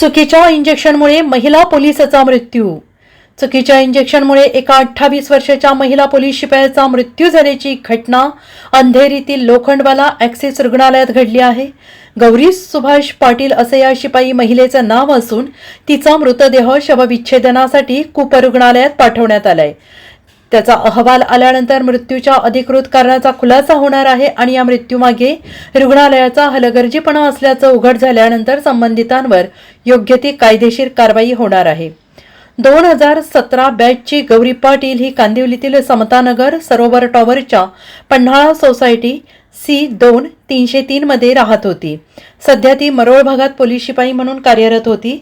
चुकीच्या इंजेक्शनमुळे महिला पोलिसाचा मृत्यू. चुकीच्या इंजेक्शनमुळे एका अठ्ठावीस वर्षाच्या महिला पोलीस शिपायाचा मृत्यू झाल्याची घटना अंधेरीतील लोखंडवाला ॲक्सिस रुग्णालयात घडली आहे. गौरी सुभाष पाटील असे या शिपाई महिलेचं नाव असून तिचा मृतदेह शवविच्छेदनासाठी कुपरुग्णालयात पाठवण्यात आलाय. त्याचा अहवाल आल्यानंतर मृत्यूच्या अधिकृत कारणाचा खुलासा होणार आहे आणि या मृत्यूमागे रुग्णालयाचा हलगर्जीपणा असल्याचं उघड झाल्यानंतर संबंधितांवर योग्य ती कायदेशीर कारवाई होणार आहे. दोन हजार सतरा बॅचची गौरी पाटील ही कांदिवलीतील समतानगर सरोवर टॉवरच्या पन्हाळा सोसायटी सी दोन तीनशे तीनमध्ये राहत होती. सध्या ती मरोळ भागात पोलीस शिपाई म्हणून कार्यरत होती.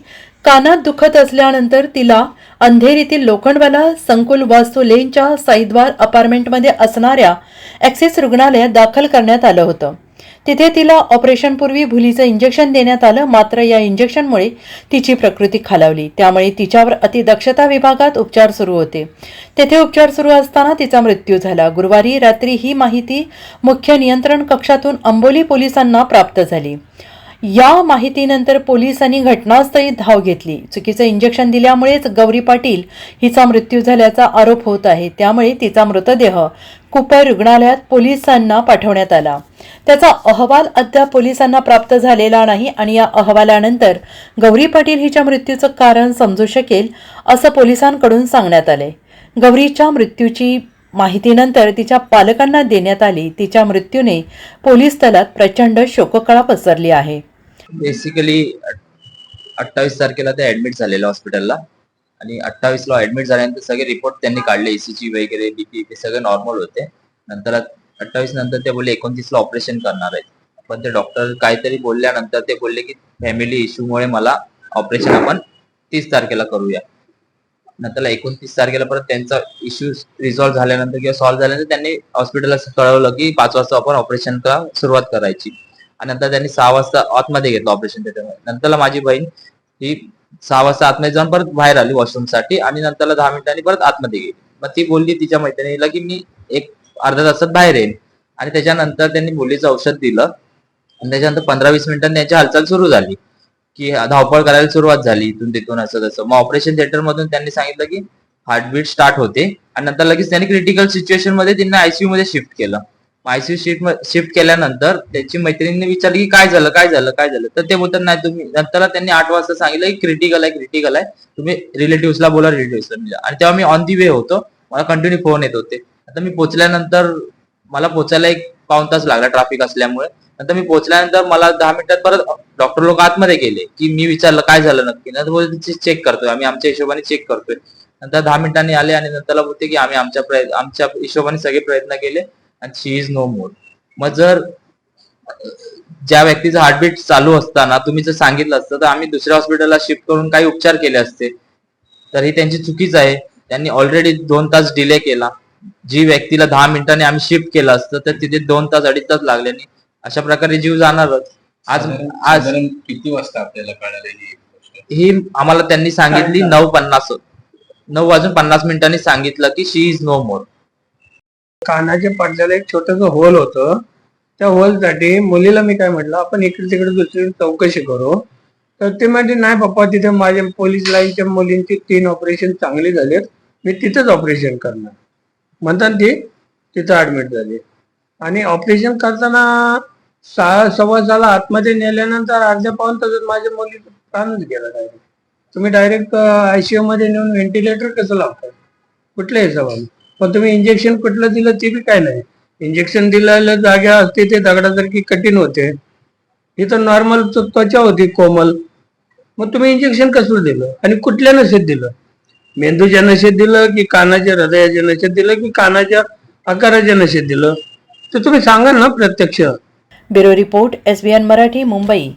कानात दुखत असल्यानंतर तिला अंधेरीतील लोखंडवाला संकुल वास्तू लेनच्या साईद्वार अपार्टमेंटमध्ये असणाऱ्या ॲक्सिस रुग्णालयात दाखल करण्यात आलं होतं. तिथे तिला ऑपरेशनपूर्वी भुलीचं इंजेक्शन देण्यात आलं मात्र या इंजेक्शनमुळे तिची प्रकृती खालावली. त्यामुळे तिच्यावर अतिदक्षता विभागात उपचार सुरू होते. तेथे उपचार सुरू असताना तिचा मृत्यू झाला. गुरुवारी रात्री ही माहिती मुख्य नियंत्रण कक्षातून अंबोली पोलिसांना प्राप्त झाली. या माहितीनंतर पोलिसांनी घटनास्थळी धाव घेतली. चुकीचं इंजेक्शन दिल्यामुळेच गौरी पाटील हिचा मृत्यू झाल्याचा आरोप होत आहे. त्यामुळे तिचा मृतदेह कुपर रुग्णालयात पोलिसांना पाठवण्यात आला. त्याचा अहवाल अद्याप पोलिसांना प्राप्त झालेला नाही आणि या अहवालानंतर गौरी पाटील हिच्या मृत्यूचं कारण समजू शकेल असं पोलिसांकडून सांगण्यात आले. गौरीच्या मृत्यूची माहितीनंतर तिच्या पालकांना देण्यात आली. तिच्या मृत्यूने पोलीस दलात प्रचंड शोककळा पसरली आहे. बेसिकली अठ्ठावीस तारखेला ते ऍडमिट झालेलं हॉस्पिटलला आणि अठ्ठावीस ला ऍडमिट झाल्यानंतर सगळे रिपोर्ट त्यांनी काढले एसीजी वगैरे बीपी ते सगळे नॉर्मल होते. नंतर अठ्ठावीस नंतर ते बोलले एकोणतीस ला ऑपरेशन करणार आहेत. पण ते डॉक्टर काहीतरी बोलल्यानंतर ते बोलले की फॅमिली इश्यूमुळे मला ऑपरेशन आपण तीस तारखेला करूया. नंतर एकोणतीस तारखेला परत त्यांचा इश्यू रिझॉल्व्ह झाल्यानंतर किंवा सॉल्व्ह झाल्यानंतर त्यांनी हॉस्पिटलला कळवलं की पाच वाजता आपण ऑपरेशन सुरुवात करायची. आणि नंतर त्यांनी सहा वाजता आतमध्ये घेतलं ऑपरेशन त्याच्यामुळे नंतरला माझी बहीण ही सहा वाजता आतमध्ये जाऊन परत बाहेर आली वॉशरूमसाठी आणि नंतरला दहा मिनिटांनी परत आतमध्ये गेली. मग ती बोलली तिच्या मैत्रिणीला की मी एक अर्ध्या तासात बाहेर येईन. आणि त्याच्यानंतर त्यांनी मुलीचं औषध दिलं. आणि त्याच्यानंतर पंधरा वीस मिनिटांनी त्यांची हालचाल सुरू झाली. की धावपळ करायला सुरुवात झाली इथून तिथून असं तसं. मग ऑपरेशन थिएटर मधून त्यांनी सांगितलं की हार्टबीट स्टार्ट होते आणि नंतर लगेच त्यांनी क्रिटिकल सिच्युएशनमध्ये त्यांना आयसीयू मध्ये शिफ्ट केलं. आयसीयू शिफ्ट शिफ्ट केल्यानंतर त्याची मैत्रिणीने विचारलं की काय झालं काय झालं काय झालं? तर ते बोलतात नाही तुम्ही नंतर त्यांनी आठ वाजता सांगितलं की क्रिटिकल आहे क्रिटिकल आहे. तुम्ही रिलेटिव्हला बोला रिलेटिव्हला आणि तेव्हा मी ऑन दी वे होतो. मला कंटिन्यू फोन येत होते. आता मी पोहोचल्यानंतर मला पोहोचायला एक पाऊन तास लागला ट्रॅफिक असल्यामुळे. नंतर मी पोहोचल्यानंतर मला दहा मिनिटात परत डॉक्टर लोक आतमध्ये गेले की मी विचारलं काय झालं नक्की? नंतर बोलते चेक करतोय आम्ही आमच्या हिशोबाने चेक करतोय. नंतर दहा मिनिटांनी आले आणि नंतरला बोलते की आम्ही आमच्या प्रयत्न आमच्या हिशोबाने सगळे प्रयत्न केले आणि शी इज नो मोर मग जर ज्या व्यक्तीचं हार्टबीट चालू असताना तुम्ही जर सांगितलं असतं तर आम्ही दुसऱ्या हॉस्पिटलला शिफ्ट करून काही उपचार केले असते. तर ही त्यांची चुकीच आहे. त्यांनी ऑलरेडी दोन तास डिले केला. जी व्यक्तीला दहा मिनिटांनी आम्ही शिफ्ट केलं असतं तर तिथे दोन तास अडीच तास लागले नाही अशा प्रकारे जीव जाणारच. आज आज किती वाजता आपल्याला कळालेली ही गोष्ट? ही आम्हाला त्यांनी सांगितली नऊ पन्नास. नऊ वाजून पन्नास मिनिटांनी सांगितलं की शी इज नो मोर कानाच्या पडद्याला एक छोटस होल होतं. त्या होलसाठी मुलीला मी काय म्हटलं आपण इकडे तिकडे दुसरी चौकशी करू. तर ते म्हणजे नाही पप्पा तिथे माझ्या पोलीस लाईनच्या मुलींची तीन ऑपरेशन चांगली झालेत. मी तिथंच ऑपरेशन करणार. म्हणतात ती तिथं ऍडमिट झाली. आणि ऑपरेशन करताना सहा सव्वा सहाला आतमध्ये नेल्यानंतर अर्ध्या पाऊन तासात माझ्या मुलीचा प्राणच गेला डायरेक्ट तुम्ही डायरेक्ट आयसीयू मध्ये नेऊन व्हेंटिलेटर कसं लावता कुठल्या हिशोबाने पण तुम्ही इंजेक्शन कुठलं दिलं ते बी काय नाही. इंजेक्शन दिलेल्या जागा असते ते दगडासारखी कठीण होते. इथं नॉर्मल त्वचा होती कोमल. मग तुम्ही इंजेक्शन कसं दिलं? आणि कुठल्या नशेत दिलं? मेंदूच्या नशेत दिलं की कानाच्या हृदयाच्या नशेत दिलं की कानाच्या आकाराच्या नशेत दिलं? तर तुम्ही सांगा ना प्रत्यक्ष. Bureau report S Marathi Mumbai.